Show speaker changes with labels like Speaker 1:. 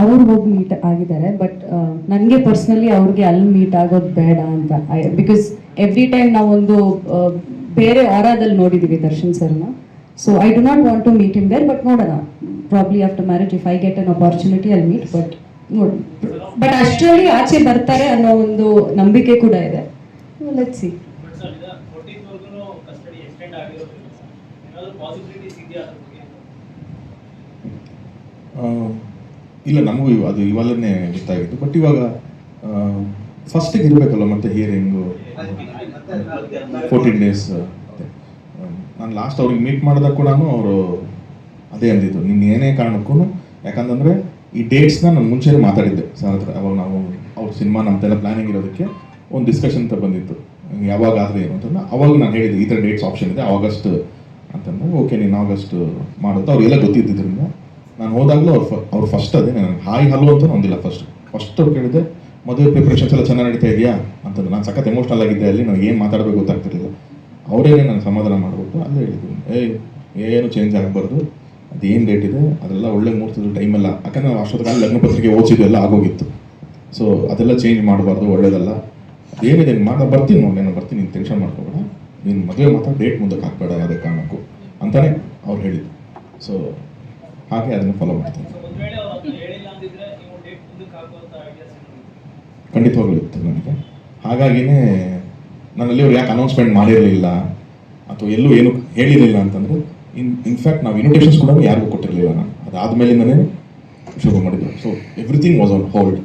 Speaker 1: ಅವ್ರು ಹೋಗಿ ಮೀಟ್ ಆಗಿದ್ದಾರೆ ಬಟ್ ನನಗೆ ಪರ್ಸ್ನಲಿ ಅವ್ರಿಗೆ ಅಲ್ಲಿ ಮೀಟ್ ಆಗೋದು ಬೇಡ ಅಂತ. ಬಿಕಾಸ್ ಎವ್ರಿ ಟೈಮ್ ನಾವೊಂದು ಬೇರೆ ಆರಾದಲ್ಲಿ ನೋಡಿದ್ದೀವಿ ದರ್ಶನ್ ಸರ್ನ. So I do not want to meet him there but ನೋಡೋಣ. Probably after marriage if I get an opportunity ಅಲ್ಲಿ ಮೀಟ್ ಬಟ್ ನೋಡಿ ಬಟ್ ಅಷ್ಟರಲ್ಲಿ ಆಚೆ ಬರ್ತಾರೆ ಅನ್ನೋ ಒಂದು ನಂಬಿಕೆ ಕೂಡ ಇದೆ. ಲೆಟ್ ಸಿ
Speaker 2: ಇಲ್ಲ, ನಮಗೂ ಇವ- ಅದು ಇವಾಗಲೇ ಗೊತ್ತಾಗಿತ್ತು. ಬಟ್ ಇವಾಗ ಫಸ್ಟಿಗೆ ಇರಬೇಕಲ್ಲ ಮತ್ತೆ ಹಿಯರಿಂಗು ಫೋರ್ಟೀನ್ ಡೇಸ್ ನಾನು ಲಾಸ್ಟ್ ಅವ್ರಿಗೆ ಮೀಟ್ ಮಾಡಿದಾಗ ಕೂಡ ಅವರು ಅದೇ ಅಂದಿದ್ದು ನಿನ್ನ ಏನೇ ಕಾರಣಕ್ಕೂ ಯಾಕಂತಂದರೆ ಈ ಡೇಟ್ಸ್ನ ನಾನು ಮುಂಚೆನೇ ಮಾತಾಡಿದ್ದೆ ಸರ್ ಹತ್ರ. ಅವಾಗ ನಾವು ಅವ್ರ ಸಿನಿಮಾ ನಮ್ದೆಲ್ಲ ಪ್ಲಾನಿಂಗ್ ಇರೋದಕ್ಕೆ ಒಂದು ಡಿಸ್ಕಷನ್ ಅಂತ ಬಂದಿತ್ತು. ಯಾವಾಗ ಆದರೆ ಏನು ಅಂತಂದ್ರೆ ಅವಾಗ ನಾನು ಹೇಳಿದ್ದೆ, ಈ ಥರ ಡೇಟ್ಸ್ ಆಪ್ಷನ್ ಇದೆ ಆಗಸ್ಟ್ ಅಂತಂದ್ರೆ ಓಕೆ ನೀನು ಆಗಸ್ಟ್ ಮಾಡೋದು. ಅವ್ರಿಗೆಲ್ಲ ಗೊತ್ತಿದ್ದರಿಂದ ನಾನು ಹೋದಾಗಲೂ ಅವ್ರು ಅವ್ರು ಫಸ್ಟ್ ಅದೇ, ನಾನು ಹಾಯ್ ಹಲೋ ಅಂತ ಒಂದಿಲ್ಲ ಫಸ್ಟ್ ಫಸ್ಟ್ ಅವ್ರು ಕೇಳಿದೆ ಮದುವೆ ಪ್ರಿಪ್ರೇಷನ್ಸ್ ಎಲ್ಲ ಚೆನ್ನಾಗಿ ನಡೀತಾ ಇದೆಯಾ? ಅಂತಂದ್ರೆ ನಾನು ಸಖತ್ ಎಮೋಷ್ನಲ್ ಆಗಿದ್ದೆ ಅಲ್ಲಿ, ನಾವು ಏನು ಮಾತಾಡಬೇಕು ಗೊತ್ತಾಗ್ತಿರ್ಲಿಲ್ಲ. ಅವರೇನೆ ನಾನು ಸಮಾಧಾನ ಮಾಡ್ಬಿಟ್ಟು ಅಲ್ಲೇ ಹೇಳಿದ್ರು. ಏಯ್, ಏನು ಚೇಂಜ್ ಆಗಬಾರ್ದು? ಅದೇನು ಡೇಟ್ ಇದೆ? ಅದೆಲ್ಲ ಒಳ್ಳೆ ಮುಹೂರ್ತದ ಟೈಮಲ್ಲ ಯಾಕಂದ್ರೆ ನಾವು ಅಷ್ಟೊತ್ತಿಗೆ ಲಗ್ನ ಪತ್ರಿಕೆ ಓದಿಸಿದ್ದು ಎಲ್ಲ ಆಗೋಗಿತ್ತು. ಸೊ ಅದೆಲ್ಲ ಚೇಂಜ್ ಮಾಡಬಾರ್ದು, ಒಳ್ಳೇದಲ್ಲ. ಏನಿದೆ ಮಾತಾ ಬರ್ತೀನಿ ನೋಡಿ, ನಾನು ಬರ್ತೀನಿ, ನೀನು ಟೆನ್ಷನ್ ಮಾಡ್ಕೋಬೇಡ. ನೀನು ಮದುವೆ ಮಾತ್ರ ಡೇಟ್ ಮುಂದಕ್ಕೆ ಹಾಕ್ಬೇಡ ಯಾವುದೇ ಕಾರಣಕ್ಕೂ. ಅಂತಾನೆ ಅವ್ರು ಹೇಳಿದ್ದು ಸೊ ಹಾಗೆ ಅದನ್ನು ಫಾಲೋ ಮಾಡ್ತೀನಿ. ಖಂಡಿತವಾಗ್ಲೂ ಇತ್ತು ನನಗೆ. ಹಾಗಾಗಿನೇ ನನ್ನಲ್ಲಿ ಅವ್ರು ಯಾಕೆ ಅನೌನ್ಸ್ಮೆಂಟ್ ಮಾಡಿರಲಿಲ್ಲ ಅಥವಾ ಎಲ್ಲೂ ಏನು ಹೇಳಿರಲಿಲ್ಲ ಅಂತಂದ್ರೆ, ಇನ್ ಇನ್ಫ್ಯಾಕ್ಟ್ ನಾವು ಇನ್ವಿಟೇಷನ್ಸ್ ಕೂಡ ಯಾರಿಗೂ ಕೊಟ್ಟಿರಲಿಲ್ಲ ನಾನು. ಅದಾದಮೇಲಿಂದನೇ ಶುರು ಮಾಡಿದ್ದು. So everything was on hold